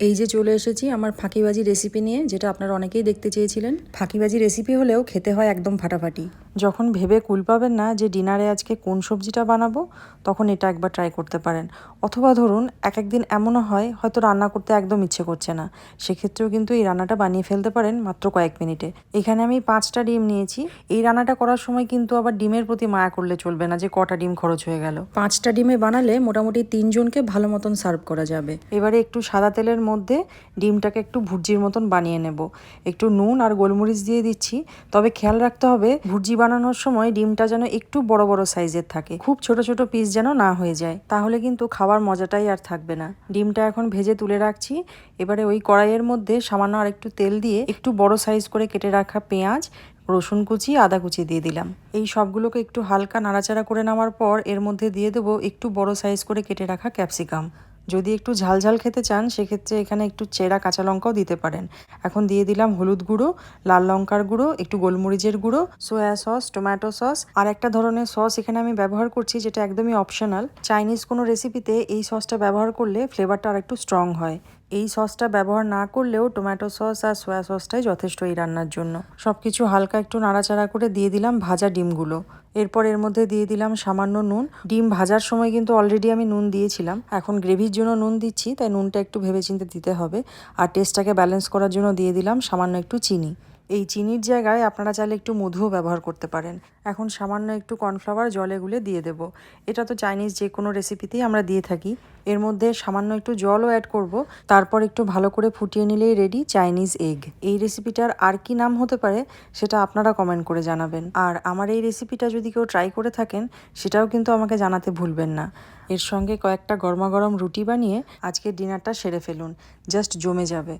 এই যে চলে এসেছি আমার ফাঁকিবাজি রেসিপি নিয়ে যেটা আপনারা অনেকেই দেখতে চেয়েছিলেন। ফাঁকিবাজি রেসিপি হলেও খেতে হয় একদম ফাটাফাটি। যখন ভেবে কুল পাবেন না যে ডিনারে আজকে কোন সবজিটা বানাবো তখন এটা একবার ট্রাই করতে পারেন। অথবা ধরুন এক একদিন এমনও হয় হয়তো রান্না করতে একদম ইচ্ছে করছে না। সেক্ষেত্রেও কিন্তু এই রান্নাটা বানিয়ে ফেলতে পারেন মাত্র কয়েক মিনিটে। এখানে আমি পাঁচটা ডিম নিয়েছি। এই রান্নাটা করার সময় কিন্তু আবার ডিমের প্রতি মায়া করলে চলবে না যে কটা ডিম খরচ হয়ে গেল। পাঁচটা ডিমে বানালে মোটামুটি তিনজনকে ভালো মতন সার্ভ করা যাবে। এবারে একটু সাদা তেলের মধ্যে ডিমটাকে একটু ভুর্জির মতন বানিয়ে নেব। একটু নুন আর গোলমরিচ দিয়ে দিচ্ছি। তবে খেয়াল রাখতে হবে, ভুর্জি বানানোর সময় ডিমটা যেন একটু বড় বড় সাইজের থাকে। খুব ছোট ছোট পিস যেন না হয়ে যায়। তাহলে কিন্তু খাওয়ার মজাটাই আর থাকবে না। ডিমটা এখন ভেজে তুলে রাখছি। এবারে ওই কড়াইয়ের মধ্যে সামান্য আর একটু তেল দিয়ে একটু বড় সাইজ করে কেটে রাখা পেঁয়াজ, রসুন কুচি, আদা কুচি দিয়ে দিলাম। এই সবগুলোকে একটু হালকা নাড়াচাড়া করে নেওয়ার পর এর মধ্যে দিয়ে দেবো একটু বড় সাইজ করে কেটে রাখা ক্যাপসিকাম যদি একটু ঝাল ঝাল খেতে চান, সেক্ষেত্রে এখানে একটু চেরা কাঁচা লঙ্কাও দিতে পারেন। এখন দিয়ে দিলাম হলুদ গুঁড়ো, লাল লঙ্কার গুঁড়ো, একটু গোলমরিচের গুঁড়ো, সোয়া সস, টমেটো সস, আর একটা ধরনের সস এখানে আমি ব্যবহার করছি যেটা একদমই অপশনাল চাইনিজ কোনো রেসিপিতে এই সসটা ব্যবহার করলে ফ্লেভারটা আর একটু স্ট্রং হয়। এই সসটা ব্যবহার না করলেও টমেটো সস আর সয়া সসটাই যথেষ্ট এই রান্নার জন্য। সব কিছু হালকা একটু নাড়াচাড়া করে দিয়ে দিলাম ভাজা ডিমগুলো। এরপর এর মধ্যে দিয়ে দিলাম সামান্য নুন। ডিম ভাজার সময় কিন্তু অলরেডি আমি নুন দিয়েছিলাম। এখন গ্রেভির জন্য নুন দিচ্ছি, তাই নুনটা একটু ভেবেচিন্তে দিতে হবে। আর টেস্টটাকে ব্যালেন্স করার জন্য দিয়ে দিলাম সামান্য একটু চিনি। এই চিনির জায়গায় আপনারা চাইলে একটু মধুও ব্যবহার করতে পারেন। এখন সামান্য একটু কর্নফ্লাওয়ার জলে গুলে দিয়ে দেবো। এটা তো চাইনিজ যে কোনো রেসিপিতেই আমরা দিয়ে থাকি। এর মধ্যে সামান্য একটু জলও অ্যাড করব। তারপর একটু ভালো করে ফুটিয়ে নিলেই রেডি চাইনিজ এগ এই রেসিপিটার আর কি নাম হতে পারে সেটা আপনারা কমেন্ট করে জানাবেন। আর আমার এই রেসিপিটা যদি কেউ ট্রাই করে থাকেন, সেটাও কিন্তু আমাকে জানাতে ভুলবেন না। এর সঙ্গে কয়েকটা গরমা গরম রুটি বানিয়ে আজকের ডিনারটা সেরে ফেলুন। জাস্ট জমে যাবে।